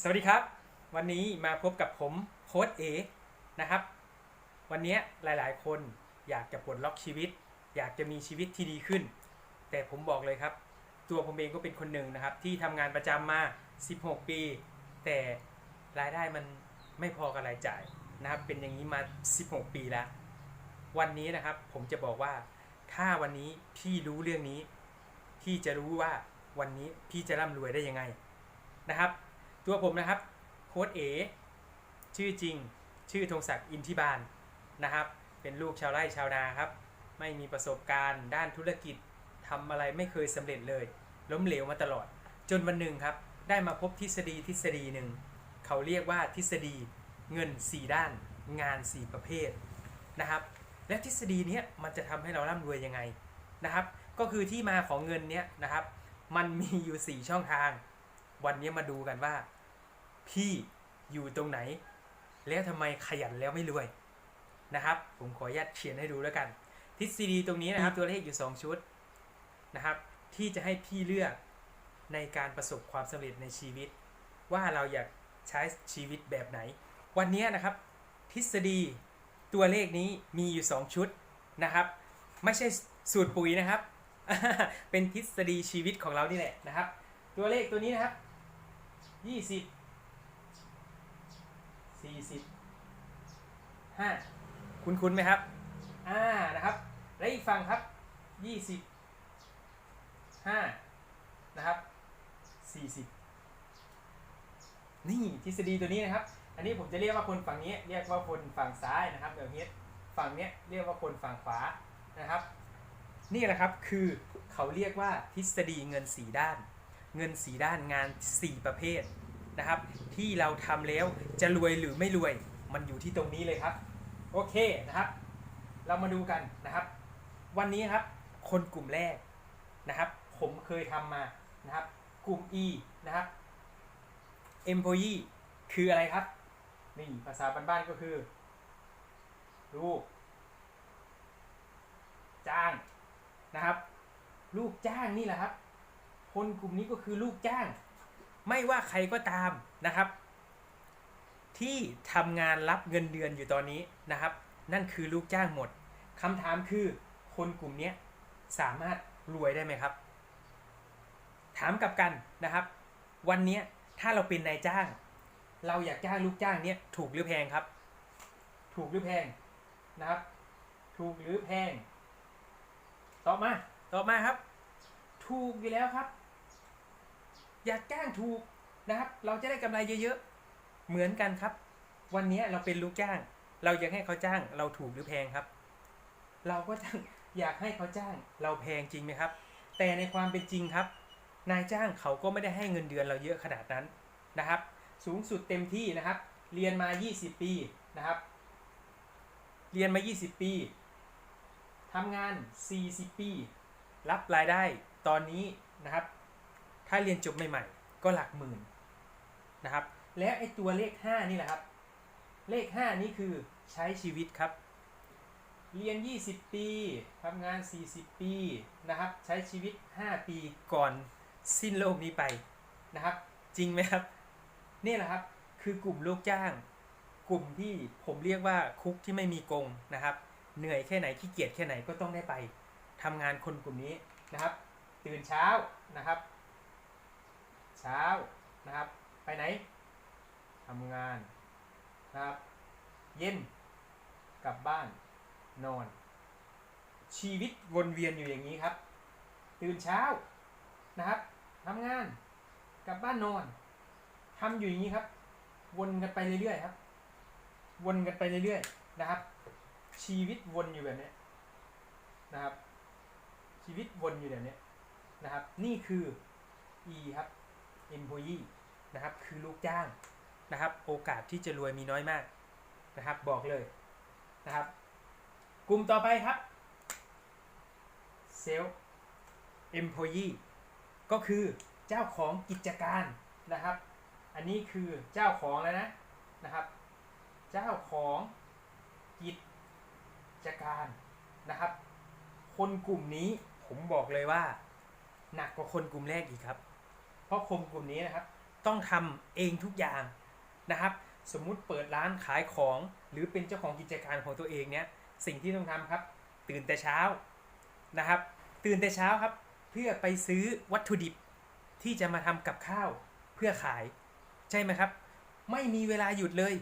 สวัสดีครับ วันนี้มาพบกับผมโค้ดเอนะครับ วันนี้หลายๆ คนอยากจะปลดล็อกชีวิต อยากจะมีชีวิตที่ดีขึ้น แต่ผมบอกเลยครับ ตัวผมเองก็เป็นคนหนึ่งนะครับ ที่ทำงานประจำมา 16 ปี แต่รายได้มันไม่พอกับรายจ่ายนะครับ เป็นอย่างนี้มา 16 ปีแล้ว วันนี้นะครับผมจะบอกว่าถ้าวันนี้พี่รู้เรื่องนี้ พี่จะรู้ว่าวันนี้พี่จะร่ำรวยได้ยังไงนะครับ ตัวผมนะครับโค้ดเอชื่อจริงชื่อธงศักดิ์อินทิบาลนะครับ เป็นลูกชาวไร่ชาวนาครับ ไม่มีประสบการณ์ด้านธุรกิจทำอะไรไม่เคยสำเร็จเลย ล้มเหลวมาตลอด จนวันหนึ่งครับ ได้มาพบทฤษฎีทฤษฎีหนึ่ง เขาเรียกว่าทฤษฎีเงิน 4 ด้าน งาน 4 ประเภทนะครับ และทฤษฎีนี้มันจะทำให้เราร่ำรวยยังไงนะครับ ก็คือที่มาของเงินเนี้ยนะครับ มันมีอยู่ 4 ช่องทาง วันนี้มาดูกันว่า พี่อยู่ตรงไหน แล้วทำไมขยันแล้วไม่รวยนะครับ ผมขออนุญาตเขียนให้ดูแล้วกัน ทฤษฎีตรงนี้นะครับ ตัวเลขอยู่ 2 ชุดนะครับ ที่จะให้พี่เลือกในการประสบความสำเร็จในชีวิต ว่าเราอยากใช้ชีวิตแบบไหน วันนี้นะครับ ทฤษฎีตัวเลขนี้มีอยู่ 2 ชุดนะครับ ไม่ใช่สูตรปุ๋ยนะครับ เป็นทฤษฎีชีวิตของเรานี่แหละนะครับ ตัวเลขตัวนี้นะครับยี่ สิบสี่สิบห้าคุณคุณไหมครับ อ่า นะครับ และอีกฝั่งครับยี่สิบห้านะครับสี่สิบนี่ทฤษฎีตัวนี้นะครับ อันนี้ผมจะเรียกว่าคนฝั่งนี้ เรียกว่าคนฝั่งซ้ายนะครับแบบนี้ฝั่งเนี้ยเรียกว่าคนฝั่งขวานะครับ นี่แหละครับคือเขาเรียกว่าทฤษฎีเงินสีด้าน เงินสีด้านงาน 4 ประเภท นะครับ ที่เราทำแล้วจะรวยหรือไม่รวยมันอยู่ที่ตรงนี้เลยครับ โอเคนะครับ เรามาดูกันนะครับ วันนี้ครับ คนกลุ่มแรกนะครับ ผมเคยทำมานะครับ กลุ่ม E นะครับ employee คืออะไรครับ นี่ภาษาบ้านๆก็คือลูก จ้างนะครับ ลูกจ้างนี่แหละครับ คนกลุ่มนี้ก็คือลูกจ้าง ไม่ว่าใครก็ตามนะครับ ที่ทำงานรับเงินเดือนอยู่ตอนนี้นะครับ นั่นคือลูกจ้างหมดคำถามคือคนกลุ่มนี้สามารถรวยได้ไหมครับ ถามกลับกันนะครับ วันนี้ถ้าเราเป็นนายจ้าง เราอยากจ้างลูกจ้างเนี้ยถูกหรือแพงครับ ถูกหรือแพงนะครับ ถูกหรือแพงตอบมาตอบมาครับ ถูกอยู่แล้วครับ อยากจ้างถูกนะครับ เราจะได้กำไรเยอะๆ เหมือนกันครับ วันนี้เราเป็นลูกจ้าง เราอยากให้เขาจ้าง เราถูกหรือแพงครับ เราก็จ้างอยากให้เขาจ้าง เราแพงจริงไหมครับ แต่ในความเป็นจริงครับ นายจ้างเขาก็ไม่ได้ให้เงินเดือนเราเยอะขนาดนั้นนะครับ สูงสุดเต็มที่นะครับ เรียนมา 20 ปีนะครับ เรียนมา 20 ปีทำงาน 40 ปี รับรายได้ตอนนี้นะครับ ถ้าเรียนจบใหม่ๆ ก็หลักหมื่นนะครับ และไอ้ตัวเลข 5 นี่แหละครับ เลข 5 นี่คือใช้ชีวิตครับ เรียน 20 ปีทำงาน 40 ปีนะครับ ใช้ชีวิต 5 ปีก่อนสิ้นโลกนี้ไปนะครับ จริงไหมครับ นี่แหละครับคือกลุ่มลูกจ้าง กลุ่มที่ผมเรียกว่าคุกที่ไม่มีกงนะครับ เหนื่อยแค่ไหนขี้เกียจแค่ไหนก็ต้องได้ไปทำงานคนกลุ่มนี้นะครับ ตื่นเช้านะครับ ช้านะครับ ไปไหนทำงานนะครับ เย็นกลับบ้านนอน ชีวิตวนเวียนอยู่อย่างนี้ครับ ตื่นเช้านะครับทำงานกลับบ้านนอนทำอยู่อย่างนี้ครับ วนกันไปเรื่อยๆครับ วนกันไปเรื่อยๆนะครับ ชีวิตวนอยู่แบบนี้นะครับ ชีวิตวนอยู่แบบนี้นะครับ นี่คือ E ครับ employee นะครับคือลูกจ้างนะครับ โอกาสที่จะรวยมีน้อยมากนะครับ บอกเลยนะครับ กลุ่มต่อไปครับ self employee ก็คือเจ้าของกิจการนะครับ อันนี้คือเจ้าของแล้วนะนะครับ เจ้าของกิจการนะครับ คนกลุ่มนี้ผมบอกเลยว่า หนักกว่าคนกลุ่มแรกอีกครับ เพราะคนกลุ่มนี้นะครับต้องทำเองทุกอย่างนะครับ สมมุติเปิดร้านขายของหรือเป็นเจ้าของกิจการของตัวเองเนี่ยสิ่งที่ต้องทำครับ ตื่นแต่เช้านะครับ ตื่นแต่เช้าครับ เพื่อไปซื้อวัตถุดิบที่จะมาทำกับข้าวเพื่อขาย ใช่ไหมครับ ไม่มีเวลาหยุดเลย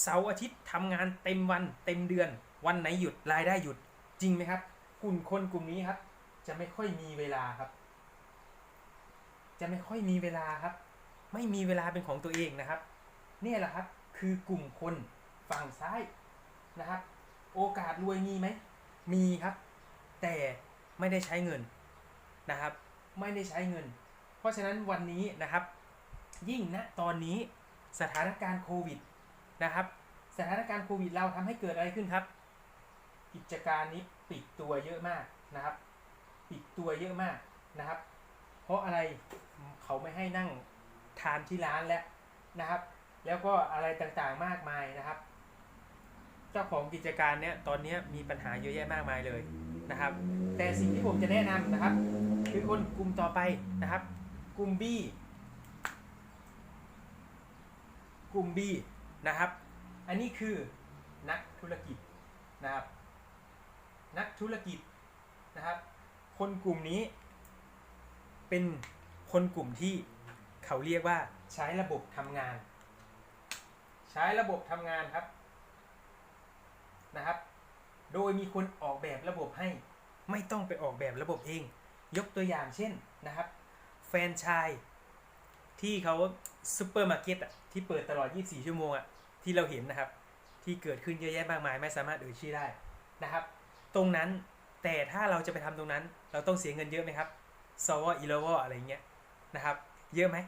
เสาร์อาทิตย์ทำงานเต็มวันเต็มเดือน วันไหนหยุดรายได้หยุดจริงไหมครับกลุ่มคนกลุ่มนี้ครับ จะไม่ค่อยมีเวลาครับ จะไม่ค่อยมีเวลาครับ ไม่มีเวลาเป็นของตัวเองนะครับนี่แหละครับคือกลุ่มคนฝั่งซ้ายนะครับ โอกาสรวยมีไหมมีครับ แต่ไม่ได้ใช้เงินนะครับ ไม่ได้ใช้เงิน เพราะฉะนั้นวันนี้นะครับ ยิ่งณตอนนี้สถานการณ์โควิดนะครับ สถานการณ์โควิดเราทำให้เกิดอะไรขึ้นครับ กิจการนี้ปิดตัวเยอะมากนะครับ ปิดตัวเยอะมากนะครับ เพราะอะไรเขาไม่ให้นั่งทานที่ร้านแล้วนะครับ แล้วก็อะไรต่างๆมากมายนะครับ เจ้าของกิจการเนี้ยตอนนี้มีปัญหาเยอะแยะมากมายเลยนะครับ แต่สิ่งที่ผมจะแนะนำนะครับ คือคนกลุ่มต่อไปนะครับ กลุ่ม B กลุ่ม B นะครับ อันนี้คือนักธุรกิจนะครับ นักธุรกิจนะครับ คนกลุ่มนี้ เป็นคนกลุ่มที่เขาเรียกว่าใช้ระบบทำงาน ใช้ระบบทำงานครับนะครับ โดยมีคนออกแบบระบบให้ ไม่ต้องไปออกแบบระบบเอง ยกตัวอย่างเช่นนะครับ แฟนชายที่เขาซูเปอร์มาร์เก็ตอะที่เปิดตลอด 24 ชั่วโมงอะที่เราเห็นนะครับ ที่เกิดขึ้นเยอะแยะมากมาย ไม่สามารถเอ่ยชื่อได้นะครับ ตรงนั้นแต่ถ้าเราจะไปทำตรงนั้น เราต้องเสียเงินเยอะไหมครับ ซอวอีเลวอะไรเงี้ยนะครับ เยอะไหม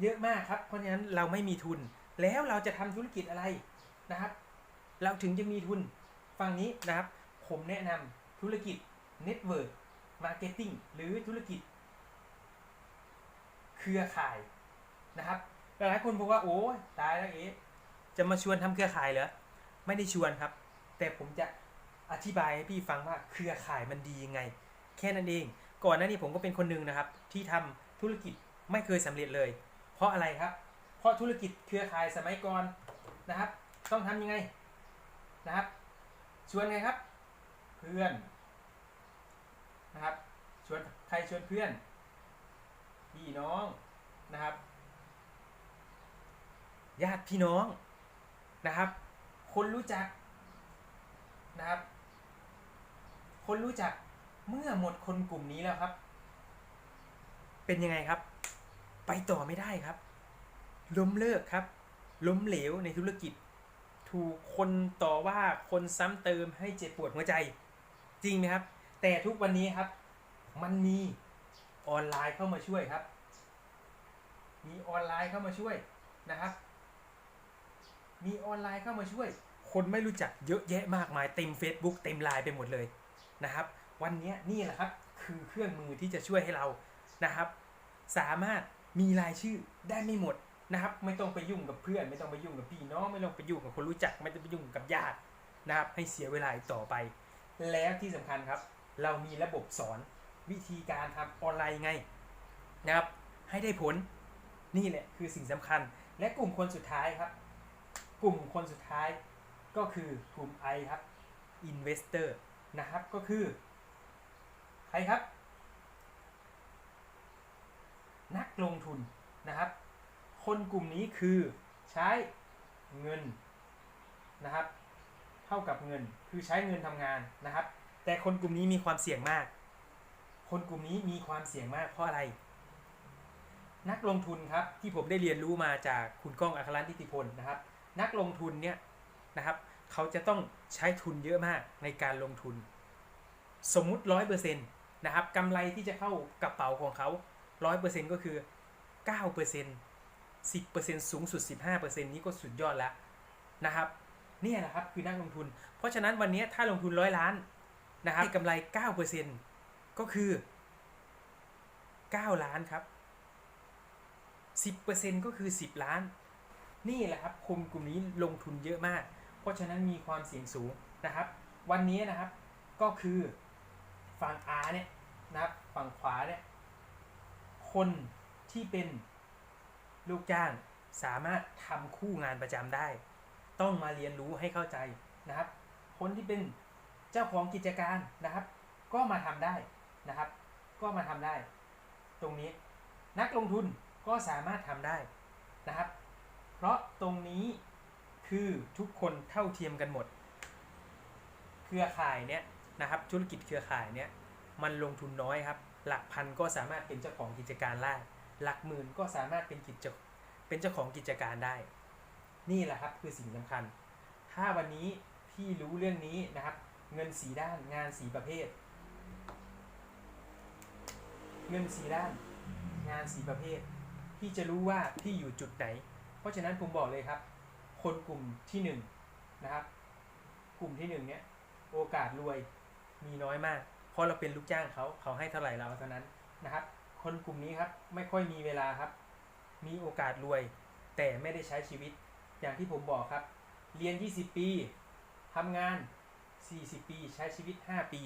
เยอะมากครับ เพราะฉะนั้นเราไม่มีทุน แล้วเราจะทำธุรกิจอะไรนะครับ เราถึงจะมีทุนฝั่งนี้นะครับ ผมแนะนำธุรกิจ Network Marketing หรือธุรกิจ เครือข่ายนะครับหลายคนบอกว่าโอ้ตายแล้วเอ๊จะมาชวนทำเครือข่ายเหรอไม่ได้ชวนครับ แต่ผมจะอธิบายให้พี่ฟังว่าเครือข่ายมันดียังไง แค่นั้นเอง ก่อนหน้านี้ผมก็เป็นคนหนึ่งนะครับ ที่ทำธุรกิจไม่เคยสำเร็จเลย เพราะอะไรครับ เพราะธุรกิจเครือข่ายสมัยก่อนนะครับ ต้องทำยังไงนะครับชวนไงครับ เพื่อนนะครับชวนใครชวนเพื่อนพี่น้องนะครับญาติพี่น้องนะครับ คนรู้จักนะครับ คนรู้จัก เมื่อหมดคนกลุ่มนี้แล้วครับ เป็นยังไงครับ ไปต่อไม่ได้ครับ ล้มเลิกครับ ล้มเหลวในธุรกิจ ถูกคนต่อว่าคนซ้ำเติมให้เจ็บปวดหัวใจ จริงไหมครับ แต่ทุกวันนี้ครับ มันมีออนไลน์เข้ามาช่วยครับ มีออนไลน์เข้ามาช่วยนะครับ มีออนไลน์เข้ามาช่วย คนไม่รู้จักเยอะแยะมากมายเต็ม Facebook เต็มไลน์ไปหมดเลยนะครับ วันนี้นี่แหละครับคือเครื่องมือที่จะช่วยให้เรานะครับ สามารถมีรายชื่อได้ไม่หมดนะครับ ไม่ต้องไปยุ่งกับเพื่อน ไม่ต้องไปยุ่งกับพี่น้องไม่ต้องไปยุ่งกับคนรู้จัก ไม่ต้องไปยุ่งกับญาตินะครับให้เสียเวลาต่อไป แล้วที่สำคัญครับ เรามีระบบสอนวิธีการทำออนไลน์ไงนะครับให้ได้ผลนี่แหละคือสิ่งสำคัญ และกลุ่มคนสุดท้ายครับ กลุ่มคนสุดท้ายก็คือกลุ่ม I ครับ Investor นะครับก็คือ ใครครับ นักลงทุนนะครับ คนกลุ่มนี้คือใช้เงินนะครับ เท่ากับเงินคือใช้เงินทำงานนะครับ แต่คนกลุ่มนี้มีความเสี่ยงมาก คนกลุ่มนี้มีความเสี่ยงมากเพราะอะไร นักลงทุนครับที่ผมได้เรียนรู้มาจากคุณก้องอัครรัตน์ทิติพลนะครับ นักลงทุนเนี่ยนะครับเขาจะต้องใช้ทุนเยอะมากในการลงทุน สมมุติร้อยเปอร์เซ็นต์ นะครับกำไรที่จะเข้ากระเป๋าของเขาร้อยเปอร์เซ็นก็คือเก้าเปอร์เซ็นสิบเปอร์เซ็นสูงสุดสิบห้าเปอร์เซ็นนี้ก็สุดยอดแล้วนะครับเนี่ยแหละครับคือนักลงทุน เพราะฉะนั้นวันนี้ถ้าลงทุนร้อยล้านนะครับให้กำไรเก้าเปอร์เซ็นก็คือเก้าล้านครับสิบเปอร์เซ็นก็คือสิบล้าน นี่แหละครับคนกลุ่มนี้ลงทุนเยอะมาก เพราะฉะนั้นมีความเสี่ยงสูงนะครับ วันนี้นะครับก็คือฝั่ง R เนี่ย นะครับฝั่งขวาเนี่ย คนที่เป็นลูกจ้างสามารถทำคู่งานประจำได้ ต้องมาเรียนรู้ให้เข้าใจนะครับ คนที่เป็นเจ้าของกิจการนะครับ ก็มาทำได้นะครับ ก็มาทำได้ ตรงนี้นักลงทุนก็สามารถทำได้นะครับ เพราะตรงนี้คือทุกคนเท่าเทียมกันหมด เครือข่ายเนี้ยนะครับ ธุรกิจเครือข่ายเนี้ย มันลงทุนน้อยครับ หลักพันก็สามารถเป็นเจ้าของกิจการได้หลักหมื่นก็สามารถเป็นกิจเป็นเจ้าของกิจการได้ นี่แหละครับคือสิ่งสำคัญ ถ้าวันนี้พี่รู้เรื่องนี้นะครับ เงินสีด้านงานสีประเภท เงินสีด้าน งานสีประเภท พี่จะรู้ว่าพี่อยู่จุดไหน เพราะฉะนั้นผมบอกเลยครับ คนกลุ่มที่หนึ่งนะครับ กลุ่มที่หนึ่งเนี้ยโอกาสรวยมีน้อยมาก เพราะเราเป็นลูกจ้างเขาเขาให้เท่าไหร่เราเท่านั้นนะครับ คนกลุ่มนี้ครับไม่ค่อยมีเวลาครับ มีโอกาสรวย แต่ไม่ได้ใช้ชีวิต อย่างที่ผมบอกครับ เรียน 20 ปีทำงาน 40 ปีใช้ชีวิต 5 ปี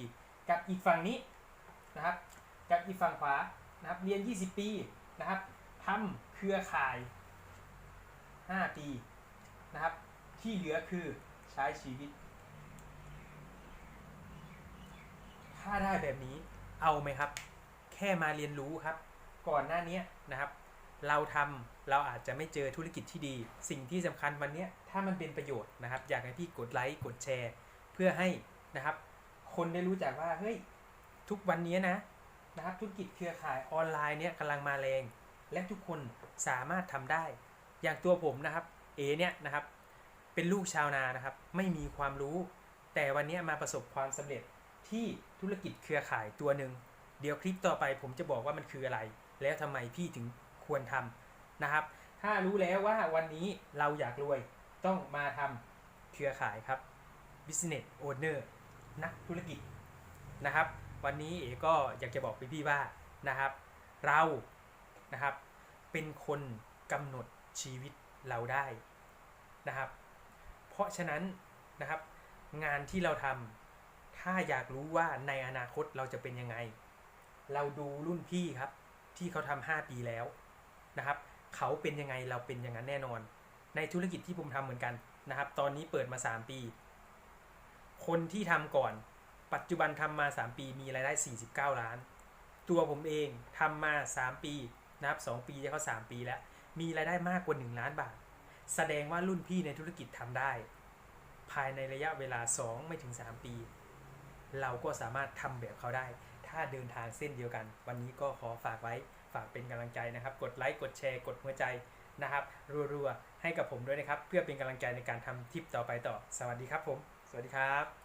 กับอีกฝั่งนี้นะครับ กับอีกฝั่งขวานะครับเรียน 20 ปีนะครับทำเครือข่าย 5 ปีนะครับที่เหลือคือใช้ชีวิต ถ้าได้แบบนี้เอาไหมครับ แค่มาเรียนรู้ครับ ก่อนหน้านี้นะครับ เราทำเราอาจจะไม่เจอธุรกิจที่ดี สิ่งที่สำคัญวันนี้ถ้ามันเป็นประโยชน์นะครับ อยากให้พี่กดไลค์กดแชร์ เพื่อให้นะครับ คนได้รู้จักว่าเฮ้ยทุกวันนี้นะนะครับธุรกิจเครือข่ายออนไลน์เนี่ยกำลังมาแรง และทุกคนสามารถทำได้ อย่างตัวผมนะครับเอเนี่ยนะครับเป็นลูกชาวนานะครับ ไม่มีความรู้ แต่วันนี้มาประสบความสำเร็จ ที่ธุรกิจเครือข่ายตัวหนึ่งเดี๋ยวคลิปต่อไปผมจะบอกว่ามันคืออะไร แล้วทำไมพี่ถึงควรทำนะครับ ถ้ารู้แล้วว่าวันนี้เราอยากรวยต้องมาทำเครือข่ายครับ business owner นักธุรกิจนะครับ วันนี้เอก็อยากจะบอกพี่ๆว่านะครับ เรานะครับเป็นคนกำหนดชีวิตเราได้นะครับ เพราะฉะนั้นนะครับงานที่เราทำ ถ้าอยากรู้ว่าในอนาคตเราจะเป็นยังไง เราดูรุ่นพี่ครับ ที่เขาทำห้าปีแล้วนะครับ เขาเป็นยังไงเราเป็นอย่างนั้นแน่นอน ในธุรกิจที่ผมทำเหมือนกันนะครับ ตอนนี้เปิดมา 3 ปี คนที่ทำก่อน ปัจจุบันทำมา 3 ปีมีรายได้ 49 ล้าน ตัวผมเองทำมา 3 ปีนะครับ2ปีจะเข้า3ปีแล้ว มีรายได้มากกว่า 1 ล้านบาท แสดงว่ารุ่นพี่ในธุรกิจทำได้ ภายในระยะเวลา 2 ไม่ถึง 3 ปี เราก็สามารถทำแบบเขาได้ ถ้าเดินทางเส้นเดียวกัน วันนี้ก็ขอฝากไว้ฝากเป็นกำลังใจนะครับ กดไลค์กดแชร์กดหัวใจนะครับรัวๆให้กับผมด้วยนะครับ เพื่อเป็นกำลังใจในการทำทริปต่อไปต่อ สวัสดีครับผม สวัสดีครับ